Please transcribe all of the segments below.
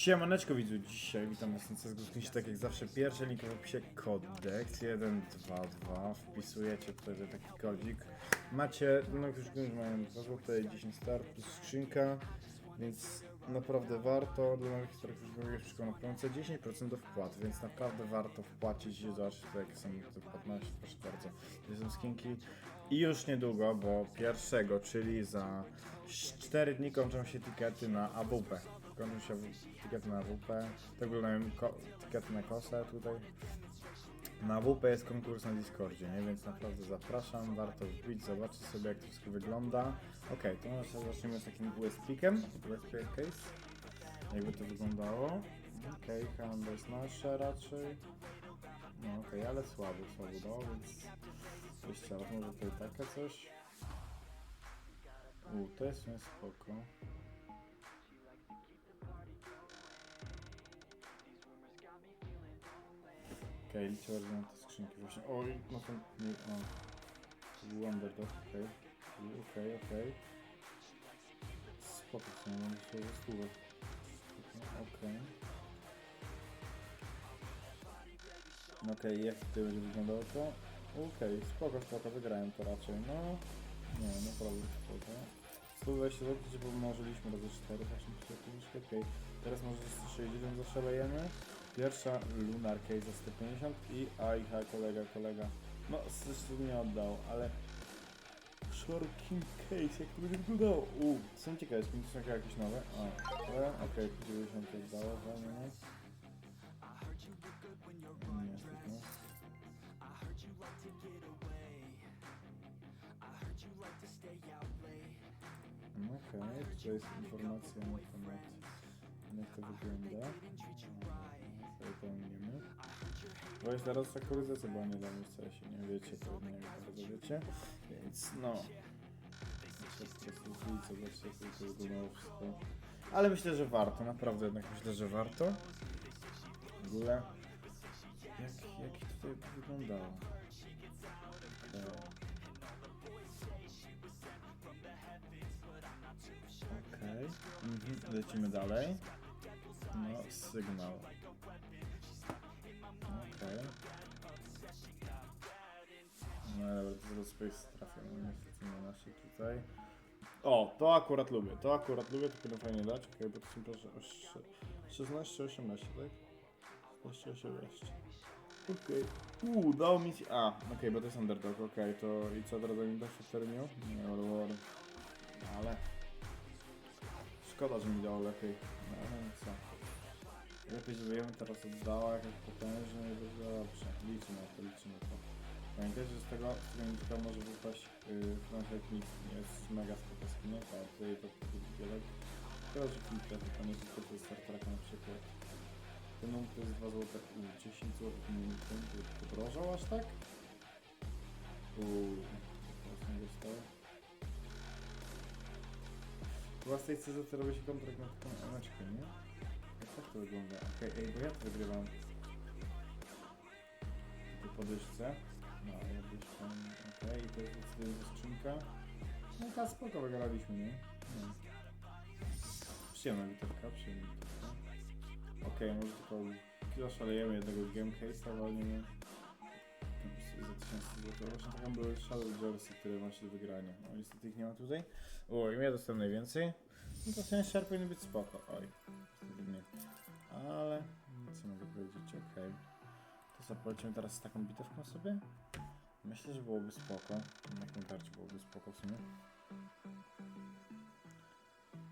Siemaneczko widzu, dzisiaj witam was na CSGO tak jak zawsze pierwszy link w opisie kodeks 122 wpisujecie tutaj taki kodzik. Macie, no już mają 2 zł 10 star plus skrzynka więc naprawdę warto. Dla nowych mówię wszystko na promocję 10% do wpłat, więc naprawdę warto wpłacić i zobaczyć tutaj jakie są te płatności, proszę bardzo. To są skinki i już niedługo, bo pierwszego, czyli za 4 dni kończą się tikety na AWP kończą się tikety na AWP, tak wyglądają tikety na kosę tutaj. Na AWP jest konkurs na Discordzie, nie? więc naprawdę zapraszam, warto wbić, zobaczyć sobie jak to wszystko wygląda. Ok, to może zaczniemy z takim USP-kiem, USP case, jakby to wyglądało. Ok, handel jest nasze raczej. No okej, ale słabo, słabo dało, więc jeszcze raz może tutaj takie coś. U, to jest sumie spoko. Okej, okay, liczę bardzo na te skrzynki właśnie. Oj, no to nie, o. To był underdog, okej. Okej, okej. Spoko, co nie mam się zasługać. Okej. No Okej, jak tutaj będzie wyglądało to? Okej, spoko, spoko, wygrałem to raczej, no. Nie, naprawdę spoko. 120 zł, bo mnożyliśmy razy 4, właśnie troszeczkę, okej. Teraz może za 160 zaszalejemy. Pierwsza Lunar Case za 150 i AIH kolega, kolega. No, zresztą nie oddał, ale... Shorking Case, jak to będzie wyglądało? U, są ciekawe, skiny są jakieś nowe. O, okej, okay, 90 oddało, fajnie, nie? Nie, nie. No Okej, okay, tutaj jest informacja na temat jak to wygląda. Sobie to ominiemy. Bo jest teraz aktualizacja, bo nie dam w sensie, nie wiecie, to nie bardzo wiecie. Więc no. Zobaczcie, jak to wyglądało wszystko. Ale myślę, że warto, naprawdę jednak myślę, że warto. W ogóle, jak, jak tutaj wyglądało? Okej, mhm. lecimy dalej. No, sygnał. Okej. No ale to space trafia, no niestety nie nasze tutaj. O, to akurat lubię, to akurat lubię, to powinno fajnie dać, okej, bo to są proszę o sze- 16, 18, tak? 16, 18. Okej. Uuu, dało mi się... A, okej, bo to jest underdog, okej, to i co teraz mi da się w terminu? Nie. Ale... Szkoda, że mi dało lepiej. No, ale co. Lepiej, żeby ją teraz oddała jakoś potężnie i będzie dobrze. Liczę na to, liczę na to. Pamiętajcie, że z tego, z tegonika może wypaść yy, Franchise Mix, jest mega spoko skinek, a tutaj to wielek. Chyba, że kilka, to nie tylko to jest Star Trek na przykład. Ten nummer to jest 2 zł, u 10 zł, to podrożał aż tak? Uuu, to nie dostał. Chyba z CZ robi się kontrakt na taką emeczkę, nie? Jak tak to wygląda? Okej, ej, bo ja to wygrywam. Tu podyszce. No, ja byś tam... Okej, to jest decydująca skrzynka. No ta spoko wygraliśmy, nie? No. Przyjemna bitewka, przyjemna bitewka. Okej, może tylko zaszalejemy jednego game case'a, ale nie wiem. Za 1000 zł. Właśnie taką były Shadow Jersey, które właśnie do wygrania. No niestety ich nie ma tutaj. Oj, ja dostałem najwięcej. No to ten share powinien być spoko. Oj, nie. Ale co mogę powiedzieć, okej. To co, polecimy teraz z taką bitewką sobie? Myślę, że byłoby spoko. Jak najbardziej byłoby spoko w sumie.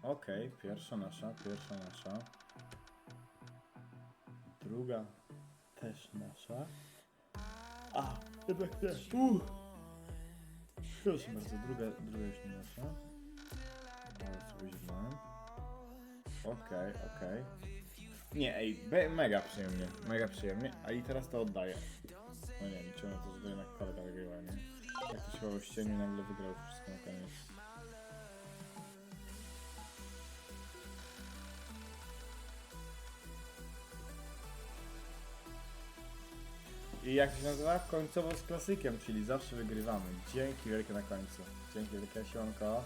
Okej, pierwsza nasza, pierwsza nasza. Druga też nasza. A, jednak nie. Uh. Proszę bardzo, druga, druga już nie nasza. Ale sobie źle. Okej, okej. Nie, ej, be, mega przyjemnie, mega przyjemnie. A i teraz to oddaję. No nie, liczyłem na to, że to jednak kolega wygrywa, nie? Jak to się chyba ścieniu nagle wygrał wszystko na koniec. I jak się nazywa? Końcowo z klasykiem, czyli zawsze wygrywamy. Dzięki wielkie na końcu. Dzięki wielkie, siemanko.